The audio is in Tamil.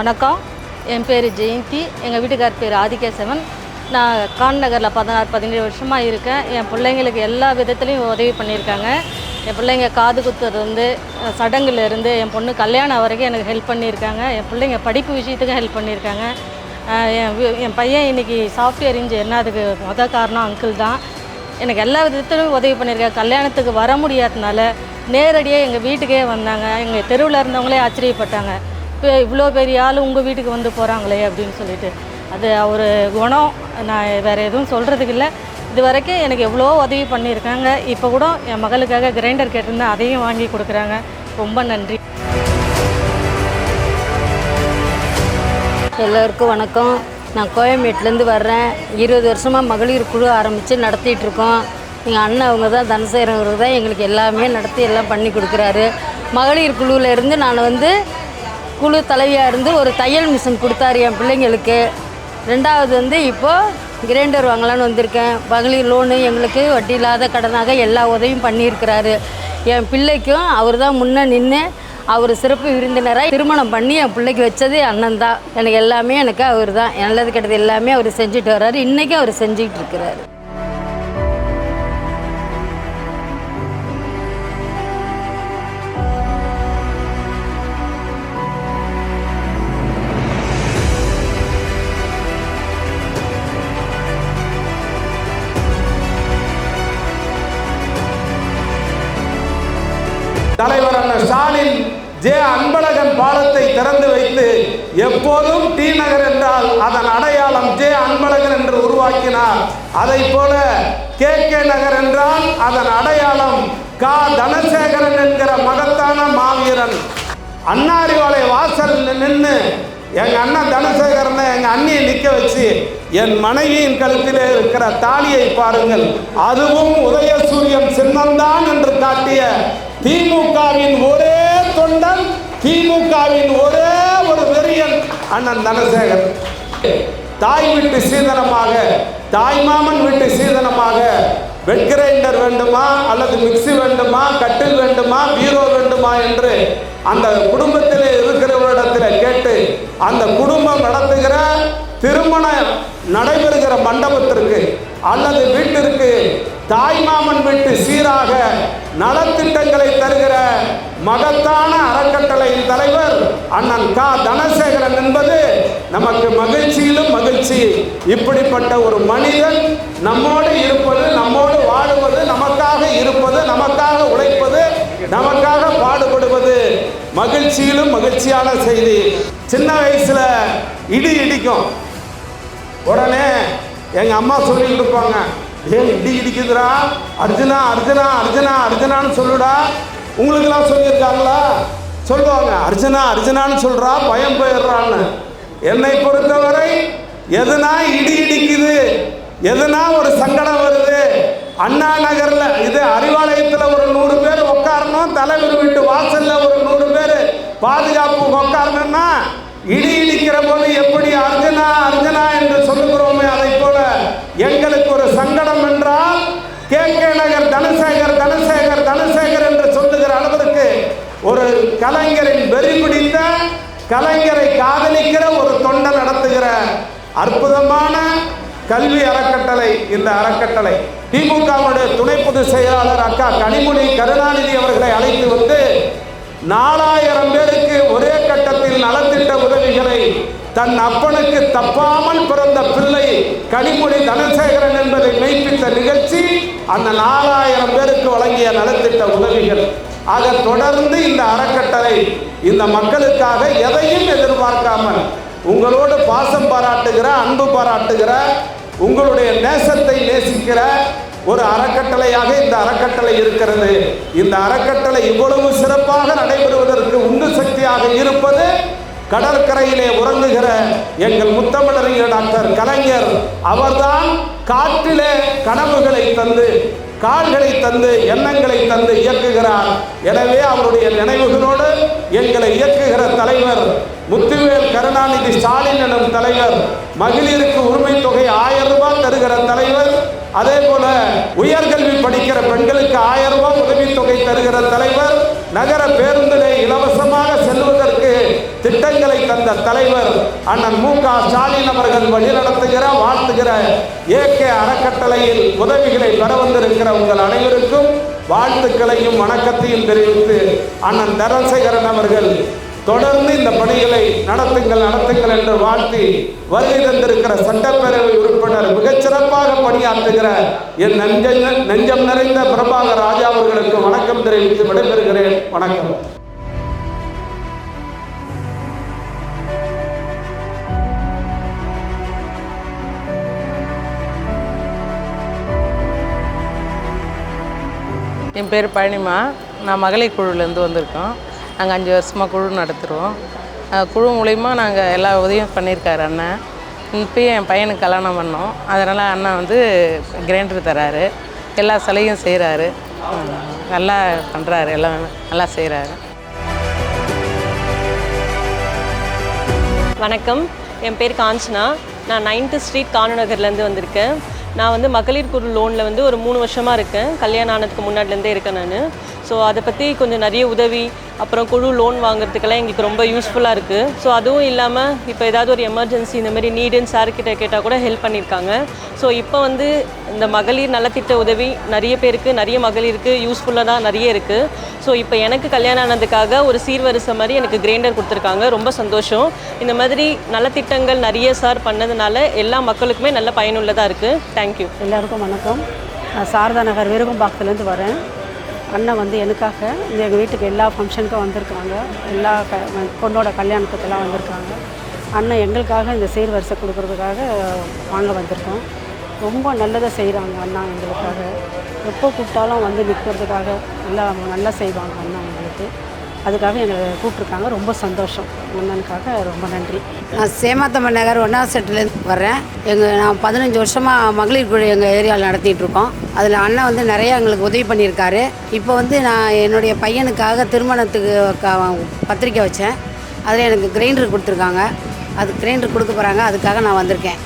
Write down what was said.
வணக்கம். என் பேர் ஜெயந்தி. எங்கள் வீட்டுக்கார் பேர் ஆதிகேசவன். நான் கான் நகரில் பதினாறு பதினேழு வருஷமாக இருக்கேன். என் பிள்ளைங்களுக்கு எல்லா விதத்துலேயும் உதவி பண்ணியிருக்காங்க. என் பிள்ளைங்க காது குத்துறது சடங்குலேருந்து என் பொண்ணு கல்யாணம் வரைக்கும் எனக்கு ஹெல்ப் பண்ணியிருக்காங்க. என் பிள்ளைங்க படிப்பு விஷயத்துக்கும் ஹெல்ப் பண்ணியிருக்காங்க. என் என் பையன் இன்றைக்கி சாஃப்ட்வேர் இன்ஜினியர்னா அதுக்கு முத காரணம்? அங்கிள் தான். எனக்கு எல்லா விதத்திலும் உதவி பண்ணியிருக்காங்க. கல்யாணத்துக்கு வர முடியாதனால நேரடியாக எங்கள் வீட்டுக்கே வந்தாங்க. எங்கள் தெருவில் இருந்தவங்களே ஆச்சரியப்பட்டாங்க. இப்போ இவ்வளோ பெரிய ஆள் உங்கள் வீட்டுக்கு வந்து போகிறாங்களே அப்படின்னு சொல்லிட்டு. அது அவர் குணம் நான் வேறு எதுவும் சொல்கிறதுக்கு இல்லை. இது வரைக்கும் எனக்கு எவ்வளோ உதவி பண்ணியிருக்காங்க. இப்போ கூட என் மகளுக்காக கிரைண்டர் கேட்டிருந்தேன் அதையும் வாங்கி கொடுக்குறாங்க. ரொம்ப நன்றி. எல்லோருக்கும் வணக்கம். நான் கோயம்பேட்டிலேருந்து வர்றேன். இருபது வருஷமாக மகளிர் குழு ஆரம்பித்து நடத்திட்டு இருக்கோம் எங்கள் அண்ணன் அவங்க தான் தனசேரவர் தான் எங்களுக்கு எல்லாமே நடத்தி எல்லாம் பண்ணி கொடுக்குறாரு. மகளிர் குழுவில் இருந்து நான் வந்து குழு தலைவியாக இருந்து ஒரு தையல் மிஷின் கொடுத்தாரு என் பிள்ளைங்களுக்கு. ரெண்டாவது வந்து இப்போது கிரைண்டர் வாங்கலான்னு வந்திருக்கேன். மகளிர் லோனு எங்களுக்கு வட்டி இல்லாத கடனாக எல்லா உதவியும் பண்ணியிருக்கிறாரு. என் பிள்ளைக்கும் அவர் தான் முன்னே நின்று அவர் சிறப்பு விருந்தினராக திருமணம் பண்ணி என் பிள்ளைக்கு வச்சது அண்ணன் தான். எனக்கு எல்லாமே எனக்கு அவர் தான் நல்லது கெட்டது எல்லாமே அவர் செஞ்சுட்டு வர்றாரு. இன்றைக்கும் அவர் செஞ்சுக்கிட்டு இருக்கிறாரு. தலைவர் அண்ணன் ஸ்டாலின் ஜே அன்பழகன் பாலத்தை திறந்து வைத்து எப்போதும் டி நகர் என்றால் அதன் அடையாளம் ஜே அன்பழகன் என்று உருவாக்கினார். அதை போல கே கே நகர் என்றால் அதன் அடையாளம் கா தனசேகரன் என்கிற மகத்தான மாவீரன். அன்னாரிவாலை வாசல் நின்று எங்க அண்ணன் தனசேகரனை எங்க அண்ணியை நிக்க வச்சு என் மனைவியின் கழுத்திலே இருக்கிற தாலியை பாருங்கள். அதுவும் உதயசூரியன் சின்னம்தான் என்று காட்டிய திமுகவின் ஒரே தொண்டன் திமுகவின் ஒரே ஒரு வெறியன் அண்ணன் தனசேகர். தாய் வீட்டு சீதனமாக தாய் மாமன் வீட்டு சீதனமாக வெட் கிரைண்டர் வேண்டுமா அல்லது மிக்ஸி வேண்டுமா கட்டில் வேண்டுமா பீரோ வேண்டுமா என்று அந்த குடும்பத்தில் இருக்கிறவரிடத்தில் கேட்டு அந்த குடும்பம் நடத்துகிற திருமணம் நடைபெறுகிற மண்டபத்திற்கு அல்லது வீட்டிற்கு தாய்மாமன் வீட்டு சீராக நலத்திட்டங்களை தருகிற மகத்தான அறக்கட்டளையின் தலைவர் அண்ணன் கா. தனசேகரன் என்பது நமக்கு மகிழ்ச்சியிலும் மகிழ்ச்சி. இப்படிப்பட்ட ஒரு மனிதன் நம்மோடு இருப்பது நம்மோடு வாழுவது நமக்காக இருப்பது நமக்காக உழைப்பது நமக்காக பாடுபடுவது மகிழ்ச்சியிலும் மகிழ்ச்சியான செய்தி. சின்ன வயசுல இடி இடிக்கும். உடனே எங்க அம்மா சொல்லிட்டு இருப்பாங்க ஏன் இடி இடிக்குதுடா. அர்ஜுனா அர்ஜுனா அர்ஜுனா அர்ஜுனான்னு சொல்லுடா. உங்களுக்கெல்லாம் சொல்லியிருக்காங்களா? சொல்லுவாங்க அர்ஜுனா அர்ஜுனான்னு சொல்கிறா பயம் போயிடுறான்னு. என்னை பொறுத்தவரை எதுனா இடி இடிக்குது. எதுனா ஒரு சங்கடம் வருது. அண்ணா நகரில் இது அறிவாலயத்தில் ஒரு நூறு பேர் உட்காரணும் தலைவர் வீட்டு வாசலில் ஒரு நூறு பேர் பாதுகாப்பு உட்காரணும்னா இடி இடிக்கிற போது எப்படி அர்ஜுனா அர்ஜுனா என்று சொல்லுகிறோம் எங்களுக்கு ஒரு சங்கடம் என்றால் கே. கே. நகர் தனசேகர் தனசேகர் தனசேகர் என்று சொல்லுகிற அளவிற்கு ஒரு கலைஞரின் வெறி பிடித்த கலைஞரை காதலிக்கிற ஒரு தொண்டை நடத்துகிற அற்புதமான கல்வி அறக்கட்டளை இந்த அறக்கட்டளை. திமுகவுடைய துணை பொதுச் செயலாளர் அக்கா கனிமொழி கருணாநிதி அவர்களை அழைத்து வந்து நாலாயிரம் பேருக்கு ஒரே கட்டத்தில் நலத்திட்ட உதவிகளை தன் அப்பனுக்கு தப்பாமல் பிறந்த பிள்ளை கனிமொழி தனசேகரன் என்பதை மெய்ப்பித்த நிகழ்ச்சி அந்த நாலாயிரம் பேருக்கு வழங்கிய நலத்திட்ட உதவிகள். ஆக தொடர்ந்து இந்த அறக்கட்டளை இந்த மக்களுக்காக எதையும் எதிர்பார்க்காமல் உங்களோடு பாசம் பாராட்டுகிற அன்பு பாராட்டுகிற உங்களுடைய நேசத்தை நேசிக்கிற ஒரு அறக்கட்டளையாக இந்த அறக்கட்டளை இருக்கிறது. இந்த அறக்கட்டளை இவ்வளவு சிறப்பாக நடைபெறுவதற்கு உந்து சக்தியாக இருப்பது கடற்கரையிலே உறங்குகிற எங்கள் முத்தமிழறிஞர் டாக்டர் கலைஞர் அவர்தான் காற்றிலே கனவுகளை தந்து கால்களை தந்து எண்ணங்களை தந்து இயக்குகிறார். எனவே அவருடைய நினைவுகளோடு எங்களை இயக்குகிற தலைவர் முத்துவேல் கருணாநிதி ஸ்டாலின் எனும் தலைவர் மகளிருக்கு உரிமை தொகை ஆயிரம் ரூபாய் தருகிற தலைவர் அதே போல உயர்கல்வி படிக்கிற பெண்களுக்கு ஆயிரம் ரூபாய் உதவித்தொகை தருகிற தலைவர் நகர பேருந்திலே இலவசமாக செல்வதற்கு திட்டங்களை தந்த தலைவர் அண்ணன் மு க ஸ்டாலின் அவர்கள் வழிநடத்துகிற வாழ்த்துகிற ஏகே அறக்கட்டளையில் உதவிகளை பெற வந்திருக்கிற உங்கள் அனைவருக்கும் வாழ்த்துக்களையும் வணக்கத்தையும் தெரிவித்து அண்ணன் தரசேகரன் அவர்கள் தொடர்ந்து இந்த பணிகளை நடத்துங்கள் நடத்துங்கள் என்று வாழ்த்தி வருகை தந்திருக்கிற சட்டப்பேரவை உறுப்பினர் மிகச்சிறப்பாக பணியாற்றுகிற என் நெஞ்ச நெஞ்சம் நிறைந்த பிரபாகர் ராஜா அவர்களுக்கு வணக்கம் தெரிவித்து விடைபெறுகிறேன். வணக்கம். என் பேர் பழனிமா. நான் மகளிர் குழுவிலேருந்து வந்திருக்கோம். நாங்கள் அஞ்சு வருஷமாக குழு நடத்துகிறோம் குழு மூலிமா நாங்கள் எல்லா உதவியும் பண்ணியிருக்காரு அண்ணன் இப்போயும் என் பையனுக்கு கல்யாணம் பண்ணோம். அதனால் அண்ணன் வந்து கிரைண்டர் தராரு. எல்லா சிலையும் செய்கிறாரு நல்லா பண்ணுறாரு எல்லாம் நல்லா செய்கிறாரு வணக்கம். என் பேர் காஞ்சனா. நான் நைன்த்து ஸ்ட்ரீட் காணுநகர்லேருந்து வந்திருக்கேன். நான் வந்து மகளிர் குழு லோனில் வந்து ஒரு மூணு வருஷமாக இருக்கேன். கல்யாணம் ஆனதுக்கு முன்னாடிலேருந்தே இருக்கேன் நான். ஸோ அதை பற்றி கொஞ்சம் நிறைய உதவி அப்புறம் குழு லோன் வாங்குறதுக்கெல்லாம் எங்களுக்கு ரொம்ப யூஸ்ஃபுல்லாக இருக்குது ஸோ அதுவும் இல்லாமல் இப்போ ஏதாவது ஒரு எமர்ஜென்சி இந்த மாதிரி நீடுன்னு சார்கிட்ட கேட்டால் கூட ஹெல்ப் பண்ணியிருக்காங்க. ஸோ இப்போ வந்து இந்த மகளிர் நலத்திட்ட உதவி நிறைய பேருக்கு நிறைய மகளிருக்கு யூஸ்ஃபுல்லாக தான் நிறைய இருக்குது ஸோ இப்போ எனக்கு கல்யாணம் ஆனதுக்காக ஒரு சீர்வரிசை மாதிரி எனக்கு கிரைண்டர் கொடுத்துருக்காங்க. ரொம்ப சந்தோஷம். இந்த மாதிரி நலத்திட்டங்கள் நிறைய சார் பண்ணதுனால எல்லா மக்களுக்குமே நல்ல பயனுள்ளதாக இருக்குது தேங்க்யூ எல்லாருக்கும் வணக்கம். நான் சாரதா நகர் விருகம்பாக்கத்துலேருந்து வரேன். அண்ணன் வந்து எனக்காக இந்த எங்கள் வீட்டுக்கு எல்லா ஃபங்க்ஷனுக்கும் வந்திருக்காங்க எல்லா க பொண்ணோட கல்யாணத்துக்கெல்லாம் வந்திருக்காங்க அண்ணன் எங்களுக்காக இந்த சீர்வரிசை கொடுக்கறதுக்காக வாங்க வந்திருக்கோம் ரொம்ப நல்லதை செய்கிறாங்க அண்ணா எங்களுக்காக. எப்போ கூப்பிட்டாலும் வந்து நிற்கிறதுக்காக நல்லா நல்லா செய்வாங்க அண்ணா எங்களுக்கு. அதுக்காக எங்களை கூப்பிட்ருக்காங்க ரொம்ப சந்தோஷம். அண்ணனுக்காக ரொம்ப நன்றி. நான் சேமாத்தம்மன் நகர் ஒன்றாவது செட்டிலேருந்து வர்றேன். எங்கள் நான் பதினஞ்சு வருஷமாக மகளிர் குழு எங்கள் ஏரியாவில் நடத்திட்டு இருக்கோம் அதில் அண்ணன் வந்து நிறையா எங்களுக்கு உதவி பண்ணியிருக்காரு. இப்போ வந்து நான் என்னுடைய பையனுக்காக திருமணத்துக்கு பத்திரிக்கை வச்சேன். அதில் எனக்கு கிரைண்டர் கொடுத்துருக்காங்க. அது கிரைண்டர் கொடுக்க போகிறாங்க அதுக்காக நான் வந்திருக்கேன்.